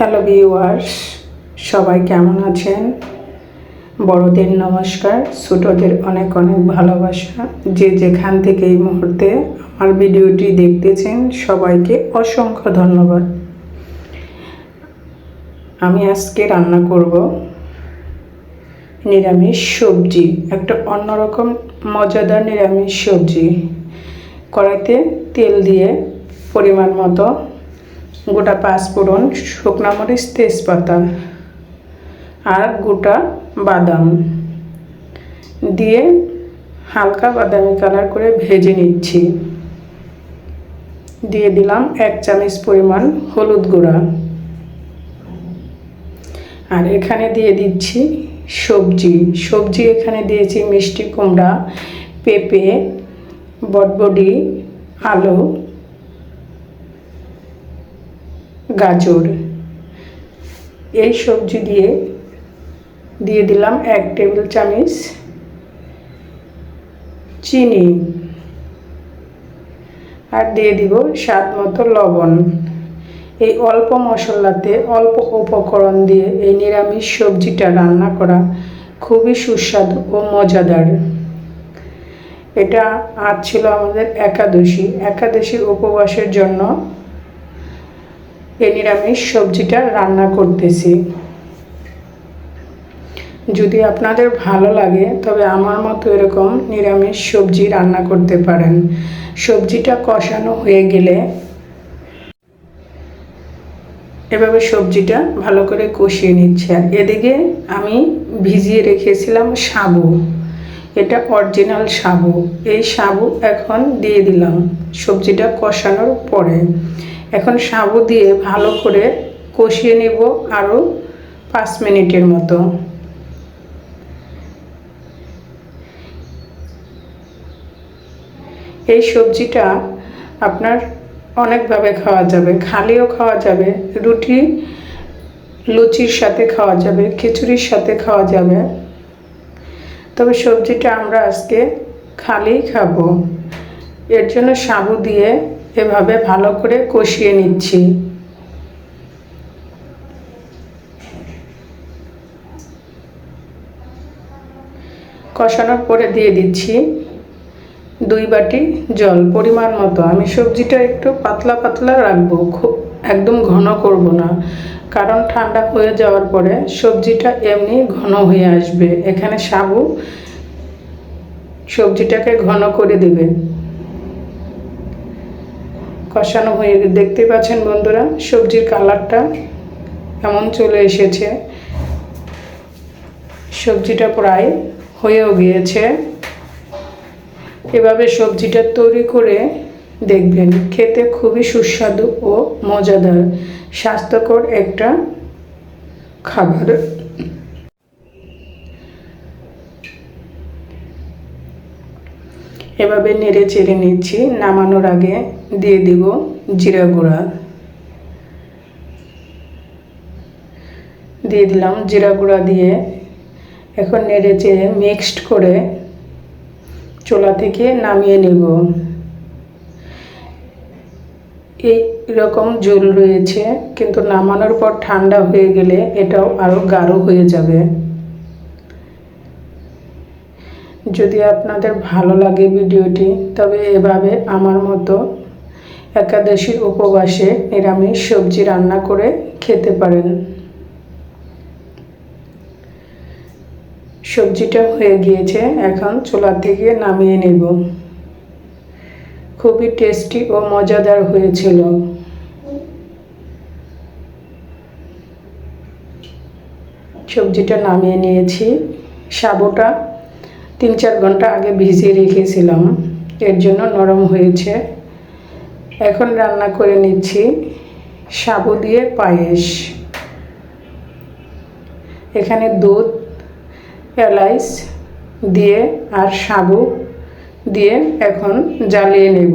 Hello viewers সবাই কেমন আছেন? বড়দের নমস্কার। ছোটদের অনেক অনেক ভালোবাসা। যে যেখান থেকে এই মুহূর্তে আমার ভিডিওটি দেখতেছেন, সবাইকে অসংখ্য ধন্যবাদ। আমি আজকে রান্না করব নিরামিষ সবজি। একটা অন্যরকম মজাদার নিরামিষ সবজি। কড়াইতে তেল দিয়ে পরিমাণ মতো গোটা পাঁচফোড়ন শুকনা মরিচ, তেজপাতা আর গোটা বাদাম দিয়ে হালকা বাদামি কালার করে ভেজে নিচ্ছি। দিয়ে দিলাম এক চামচ পরিমাণ হলুদ গুঁড়া। আর এখানে দিয়ে দিচ্ছি সবজি। সবজি এখানে দিয়েছি মিষ্টি কুমড়া, পেঁপে, বটবডি, আলু গাজর। এই সবজি দিয়ে দিয়ে দিলাম এক টেবিল চামচ চিনি। আর দিয়ে দিব স্বাদ মতো লবণ। এই অল্প মশলাতে অল্প উপকরণ দিয়ে এই নিরামিষ সবজিটা রান্না করা খুবই সুস্বাদু ও মজাদার। এটা আজ ছিল আমাদের একাদশী। একাদশীর উপবাসের জন্য এই নিরামিষ সবজিটা রান্না করতেছি। যদি আপনাদের ভালো লাগে, তবে আমার মতো এরকম নিরামিষ সবজি রান্না করতে পারেন। সবজিটা কষানো হয়ে গেলে এভাবে সবজিটা ভালো করে কষিয়ে নিচ্ছে। আর এদিকে আমি ভিজিয়ে রেখেছিলাম সাবু। এটা অরিজিনাল সাবু। এই সাবু এখন দিয়ে দিলাম সবজিটা কষানোর পরে। এখন সাবু দিয়ে ভালো করে কষিয়ে নেব আরও পাঁচ মিনিটের মতো। এই সবজিটা আপনার অনেকভাবে খাওয়া যাবে, খালিও খাওয়া যাবে, রুটি, লুচির সাথে খাওয়া যাবে, খিচুড়ির সাথে খাওয়া যাবে। তবে সবজিটা আমরা আজকে খালি খাব। এর জন্য সাবু দিয়ে এভাবে ভালো করে কষিয়ে নিচ্ছি। কষানোর পরে দিয়ে দিচ্ছি দুই বাটি জল পরিমাণ মতো। আমি সবজিটা একটু পাতলা পাতলা রাখব, খুব একদম ঘন করব না, কারণ ঠান্ডা হয়ে যাওয়ার পরে সবজিটা এমনি ঘন হয়ে আসবে। এখানে সাবু সবজিটাকে ঘন করে দেবে। কষানো হয়ে দেখতে পাচ্ছেন বন্ধুরা, সবজির কালারটা এমন চলে এসেছে। সবজিটা প্রায় হয়েও গিয়েছে। এভাবে সবজিটা তৈরি করে দেখবেন, খেতে খুবই সুস্বাদু ও মজাদার, স্বাস্থ্যকর একটা খাবার। এভাবে নেড়ে চেড়ে নিচ্ছি, নামানোর আগে দিয়ে দিব জিরা গুঁড়া। দিয়ে দিলাম জিরা গুঁড়া দিয়ে এখন নেড়ে চেড়ে মিক্সড করে চোলা থেকে নামিয়ে নেব। এই রকম ঝোল রয়েছে, কিন্তু নামানোর পর ঠান্ডা হয়ে গেলে এটাও আরও গাঢ় হয়ে যাবে। যদি আপনাদের ভালো লাগে ভিডিওটি, তবে এভাবে আমার মতো একাদশীর উপবাসে নিরামিষ সবজি রান্না করে খেতে পারেন। সবজিটা হয়ে গিয়েছে, এখন চুলা থেকে নামিয়ে নেব। খুবই টেস্টি ও মজাদার হয়েছিল। সবজিটা নামিয়ে নিয়েছি। সাবুটা তিন চার ঘণ্টা আগে ভিজিয়ে রেখেছিলাম। এর জন্য নরম হয়েছে। এখন রান্না করে নিচ্ছি সাবু দিয়ে পায়েস। এখানে দুধ, এলাইচ দিয়ে আর সাবু দিয়ে এখন জ্বালিয়ে নেব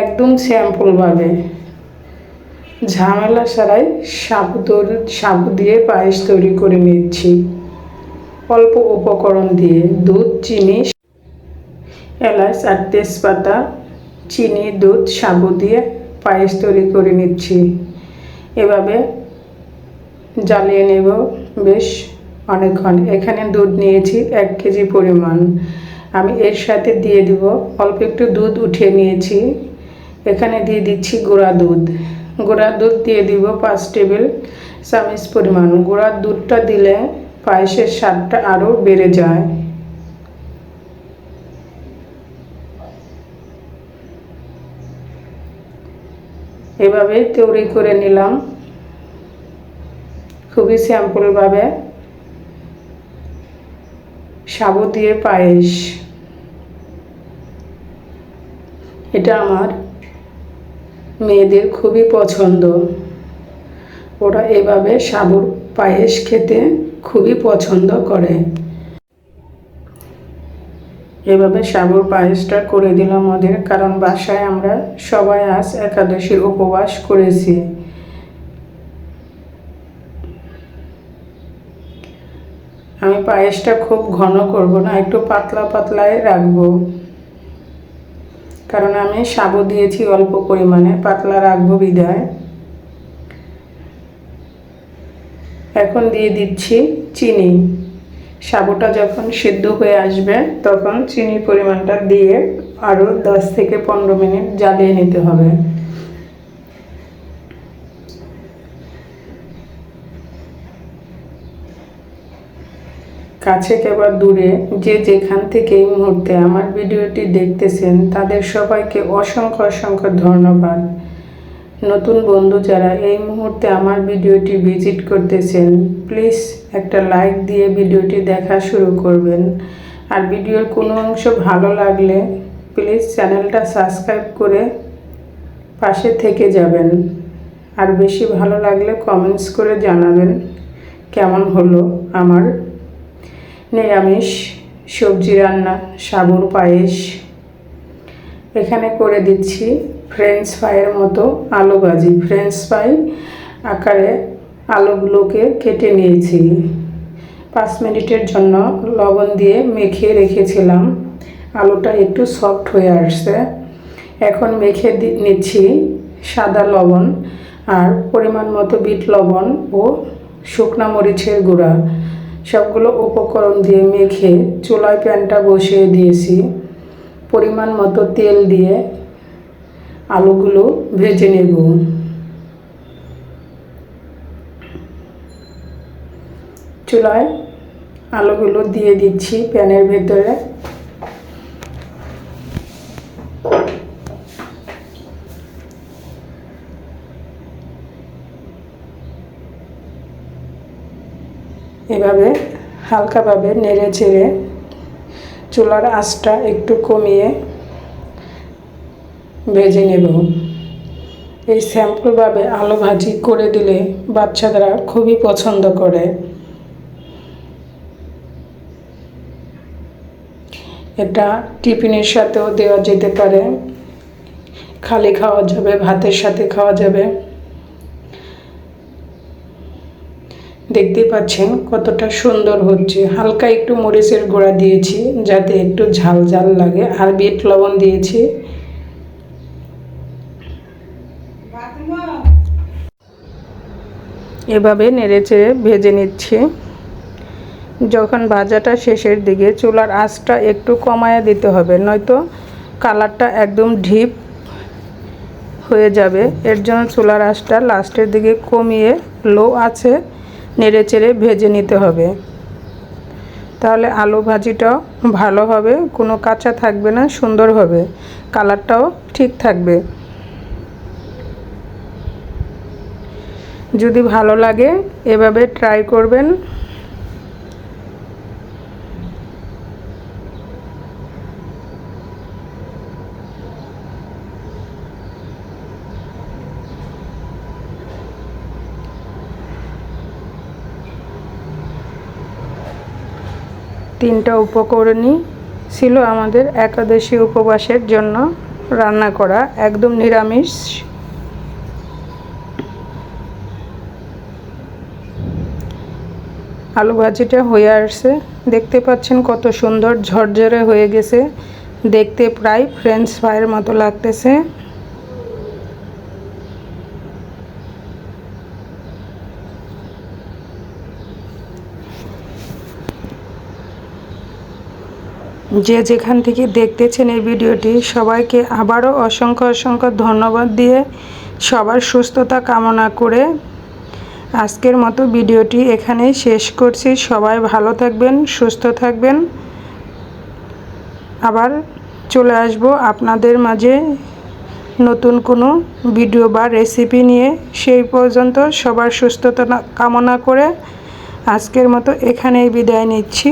একদম স্যাম্পলভাবে ঝামেলা ছাড়াই সাবু তৈরি সাবু দিয়ে পায়েস তৈরি করে নিচ্ছি। অল্প উপকরণ দিয়ে দুধ, চিনি, এলাচ আর তেজপাতা, চিনি, দুধ সাবু দিয়ে পায়েস তৈরি করে নিচ্ছি। এভাবে জ্বালিয়ে নেব বেশ অনেকক্ষণ। এখানে দুধ নিয়েছি এক কেজি পরিমাণ। আমি এর সাথে দিয়ে দিব, অল্প একটু দুধ উঠিয়ে নিয়েছি। এখানে দিয়ে দিচ্ছি গুঁড়া দুধ। গুঁড়া দুধ দিয়ে দিব পাঁচ টেবিল চামচ পরিমাণ। গুঁড়ার দুধটা দিলে পায়েসের স্বাদটা আরও বেড়ে যায়। এভাবে তৈরি করে নিলাম। খুবই স্যাম্পলভাবে সাবু দিয়ে পায়েস। এটা আমার মেয়েদের খুবই পছন্দ। ওরা এভাবে সাবুর পায়েস খেতে খুবই পছন্দ করে। এভাবে সাবুর পায়েসটা করে দিলাম ওদের, কারণ বাসায় আমরা সবাই আজ একাদশীর উপবাস করেছি। আমি পায়েসটা খুব ঘন করব না, একটু পাতলা পাতলাই রাখব। কারণ আমি সাবু দিয়েছি অল্প পরিমাণে, পাতলা রাখব বিদায় এখন দিয়ে দিচ্ছি চিনি। সাবুটা যখন সিদ্ধ হয়ে আসবে, তখন চিনির পরিমাণটা দিয়ে আরও দশ থেকে পনেরো মিনিট জ্বালিয়ে নিতে হবে। কাছে কেবল দূরে যে যেখান থেকে এই মুহূর্তে আমার ভিডিওটি দেখতেছেন, তাদের সবাইকে অসংখ্য অসংখ্য ধন্যবাদ। নতুন বন্ধু যারা, এই মুহূর্তে আমার ভিডিওটি ভিজিট করতেছেন, প্লিজ একটা লাইক দিয়ে ভিডিওটি দেখা শুরু করবেন। আর ভিডিওর কোনো অংশ ভালো লাগলে প্লিজ চ্যানেলটা সাবস্ক্রাইব করে পাশে থেকে যাবেন। আর বেশি ভালো লাগলে কমেন্টস করে জানাবেন কেমন হলো আমার নিরামিষ সবজি রান্না সাবুর পায়েস। এখানে করে দিচ্ছি। ফ্রেঞ্চ ফ্রাইয়ের মতো আলু ভাজি। ফ্রেঞ্চ ফ্রাই আকারে আলুগুলোকে কেটে নিয়েছি। পাঁচ মিনিটের জন্য লবণ দিয়ে মেখে রেখেছিলাম। আলুটা একটু সফট হয়ে আসছে। এখন মেখে নিচ্ছি সাদা লবণ আর পরিমাণ মতো বিট লবণ ও শুকনা মরিচের গুঁড়া। সবগুলো উপকরণ দিয়ে মেখে চুলায় প্যানটা বসিয়ে দিয়েছি। পরিমাণ মতো তেল দিয়ে আলুগুলো ভেজে নেব। চুলায় আলুগুলো দিয়ে দিচ্ছি প্যানের ভেতরে। এভাবে হালকাভাবে নেড়ে চেড়ে চুলার আঁচটা একটু কমিয়ে ভেজে নেব। এই স্যাম্পলভাবে আলু ভাজি করে দিলে বাচ্চারা খুবই পছন্দ করে। এটা টিফিনের সাথেও দেওয়া যেতে পারে। খালি খাওয়া যাবে, ভাতের সাথে খাওয়া যাবে। দেখতে পাচ্ছেন কতটা সুন্দর হচ্ছে। হালকা একটু মরিচের গোড়া দিয়েছি, যাতে একটু ঝাল ঝাল লাগে। আর বিট লবণ দিয়েছি। এভাবে নেড়েচেড়ে ভেজে নিচ্ছি। যখন ভাজাটা শেষের দিকে চুলার আঁচটা একটু কমায়া দিতে হবে, নয়তো কালারটা একদম ঢিপ হয়ে যাবে। এর জন্য চুলার আঁচটা লাস্টের দিকে কমিয়ে লো আছে নেড়ে চেড়ে ভেজে নিতে হবে। তাহলে আলু ভাজিটাও ভালো হবে, কোনো কাঁচা থাকবে না, সুন্দর হবে। কালারটাও ঠিক থাকবে। যদি ভালো লাগে, এভাবে ট্রাই করবেন। তিনটা উপকরণই ছিল আমাদের একাদশী উপবাসের জন্য রান্না করা, একদম নিরামিষ। আলু ভাজিটা হয়ে আসছে। দেখতে পাচ্ছেন কত সুন্দর ঝরঝরে হয়ে গেছে। দেখতে প্রায় ফ্রেঞ্চ ফ্রাইয়ের মতো লাগতেছে। যে যেখান থেকে দেখতেছেন এই ভিডিওটি, সবাইকে আবারও অসংখ্য অসংখ্য ধন্যবাদ দিয়ে সবার সুস্থতা কামনা করে আজকের মতো ভিডিওটি এখানেই শেষ করছি। সবাই ভালো থাকবেন, সুস্থ থাকবেন। আবার চলে আসব আপনাদের মাঝে নতুন কোনো ভিডিও বা রেসিপি নিয়ে। সেই পর্যন্ত সবার সুস্থতা কামনা করে আজকের মতো এখানেই বিদায় নিচ্ছি।